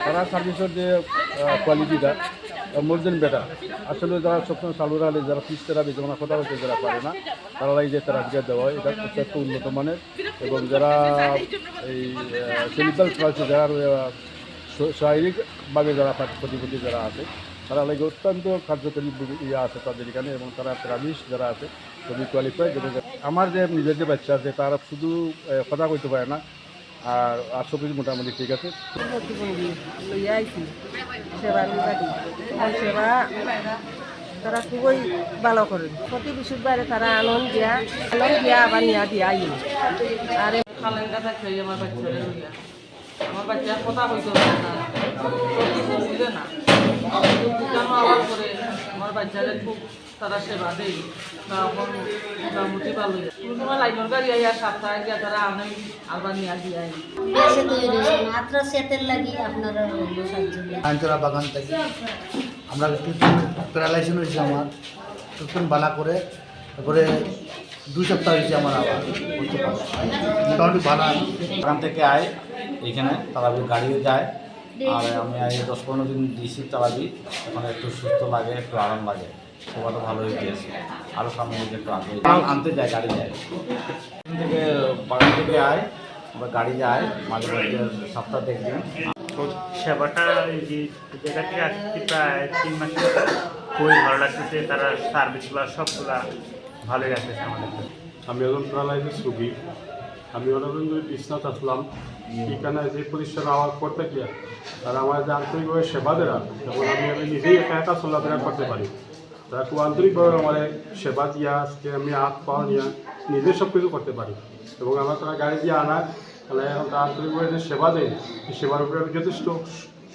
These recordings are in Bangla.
তারা সার্ভিসের যে কোয়ালিটিটা মোর দেন বেটার আসলে যারা সবসময় সালুরা আলী যারা পিস থেরাপি যেমন কথা বলতে যারা পারে না তারা এই যে থেরাপিটা দেওয়া হয়, এটা যথেষ্ট উন্নত মানের। এবং যারা এই সেলিব্রাল পালসে যারা শারীরিকভাবে যারা পার- প্রতিবন্ধী যারা আছে, তারা লাগে অত্যন্ত কার্যকরী ইয়ে আছে তাদের এখানে, এবং তারা থেরাপিস্ট যারা আছে, খুবই কোয়ালিফাইড আমার যে নিজের যে বাচ্চা আছে, তারা শুধু কথা কইতে পারে না আর আর কিছু মোটামুটি ঠিক আছে। সেবা তারা খুবই ভালো করেন প্রতি বাইরে তারা আনন্দ দিয়া আনন্দ দিয়া আবার নিয়া দিয়া আই আর আমার বাচ্চারা আমার বাচ্চা কথা কইতে না। আবার আমার খুব তারা সেবা দেয়। তখন মোটামুটি ভালো কোন সময় লাইনের গাড়ি আইয়া সাতটায় গিয়া তারা আনে আবার নিয়ে দিয়ে আই তৈরি মাত্র সেতের লাগি আপনারা আঞ্চলা বাগান থেকে আমরা প্যারালাইসিস হয়েছে আমার। ট্রিটমেন্ট বালা করে তারপরে দুই সপ্তাহ হয়েছে আমার আবার। মোটামুটি ভালো ওখান থেকে আয় এখানে তারাবি গাড়িও যায়। আর আমি আই দশ পনেরো দিন দিয়েছি তারাবি ওখানে একটু সুস্থ লাগে একটু আরাম লাগে। সেবাটা ভালো হয়ে গিয়েছে। আরও সামনে দিকে একটু আগে। আনতে যায় গাড়ি যায়। এখান থেকে বাগান থেকে আয় আবার গাড়ি যায় মাঝে মাঝে সপ্তাহ দেখবেন তো সেবাটা এই যে জায়গা থেকে আসছি প্রায় তিন মাস খুবই ভালো লাগতেছে তারা সার্ভিসগুলো সবগুলা ভালোই লাগতেছে আমাদের আমি একজন প্যারালাইসিস রুগী আমি ধরে বিশ্বনাথ আসলাম। এখানে যে প্রতিষ্ঠান আমার করতে গিয়ে তারা আমার যে আন্তরিকভাবে সেবা দেরা এবং আমি আমি নিজেই একা একা চলাফেরা করতে পারি। তারা খুব আন্তরিকভাবে আমার সেবা দিয়া, আজকে আমি হাত পাওয়া নিয়ে নিজে সব কিছু করতে পারি। এবং আমার তারা গাড়ি দিয়ে আনা, তাহলে তারা আন্তরিকভাবে যে সেবা দেয় এই সেবার উপরে আমি যথেষ্ট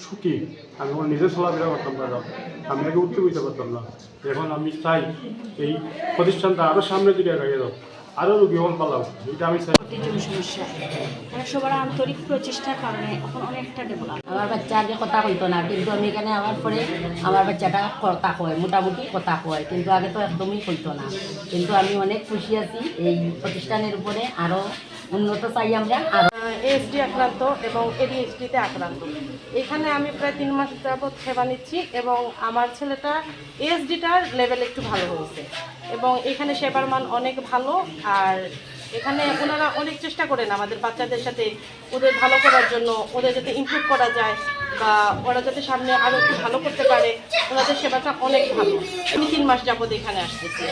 সুখী। আমি আমার নিজে চলাফেরা করতাম না আমি আগে উঠতে বুঝতে পারতাম না। এখন আমি চাই এই প্রতিষ্ঠানটা আরও সামনের দিকে এগিয়ে যাও আরও রুগী হন পালাও এটা আমি সমস্যা। মানে সবার আন্তরিক প্রচেষ্টার কারণে এখন অনেকটা ডেভেলপ। আমার বাচ্চা আগে কথা কইতো না কিন্তু আমি এখানে আমার পরে আমার বাচ্চাটা কথা কয় মোটামুটি কথা কয় কিন্তু আগে তো একদমই কইতো না। কিন্তু আমি অনেক খুশি আছি এই প্রতিষ্ঠানের উপরে আরও উন্নত চাই আমরা। আর এসডি আক্রান্ত এবং এডিএসডিতে আক্রান্ত। এখানে আমি প্রায় তিন মাস যাবৎ সেবা নিচ্ছি এবং আমার ছেলেটা এসডিটার লেভেল একটু ভালো হয়েছে। এবং এখানে সেবার মান অনেক ভালো আর এখানে ওনারা অনেক চেষ্টা করেন আমাদের বাচ্চাদের সাথে ওদের ভালো করার জন্য ওদের যাতে ইমপ্রুভ করা যায় বা ওরা যাতে সামনে আরও একটু ভালো করতে পারে ওনাদের সেবাটা অনেক ভালো। আমি তিন মাস যাবৎ এখানে আসতেছি।